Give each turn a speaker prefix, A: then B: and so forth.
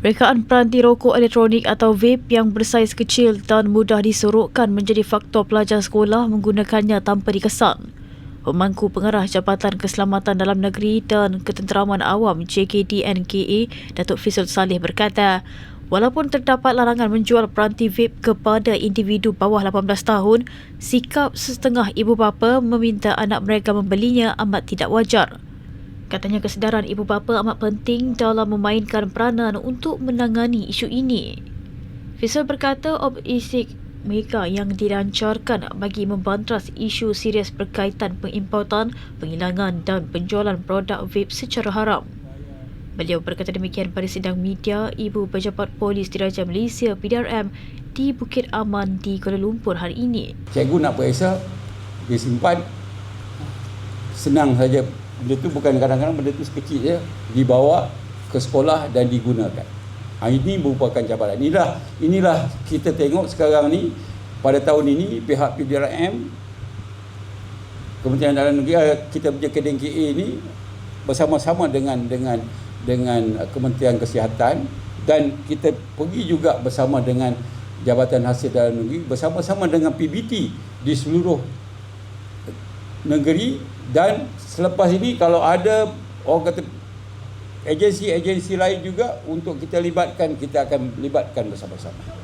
A: Rekaan peranti rokok elektronik atau vape yang bersaiz kecil dan mudah disorokkan menjadi faktor pelajar sekolah menggunakannya tanpa dikesan. Pemangku Pengarah Jabatan Keselamatan Dalam Negeri dan Ketenteraman Awam JKDNKA, Datuk Fisul Saleh berkata, walaupun terdapat larangan menjual peranti vape kepada individu bawah 18 tahun, sikap setengah ibu bapa meminta anak mereka membelinya amat tidak wajar. Katanya kesedaran ibu bapa amat penting dalam memainkan peranan untuk menangani isu ini. Fisal berkata obisik mereka yang dilancarkan bagi membantras isu serius berkaitan pengimportan, penghilangan dan penjualan produk vape secara haram. Beliau berkata demikian pada sidang media Ibu Pejabat Polis Diraja Malaysia PDRM di Bukit Aman di Kuala Lumpur hari ini.
B: Cikgu nak periksa, dia simpan, senang saja benda tu bukan kadang-kadang benda tu sekecil je dibawa ke sekolah dan digunakan. Ha, ini merupakan cabaran. Inilah inilah kita tengok sekarang ni pada tahun ini pihak PDRM Kementerian Dalam Negeri eh, kita punya Kedeng KA ni bersama-sama dengan dengan dengan Kementerian Kesihatan dan kita pergi juga bersama dengan Jabatan Hasil Dalam Negeri bersama-sama dengan PBT di seluruh negeri dan selepas ini kalau ada orang kata agensi-agensi lain juga untuk kita libatkan kita akan libatkan bersama-sama.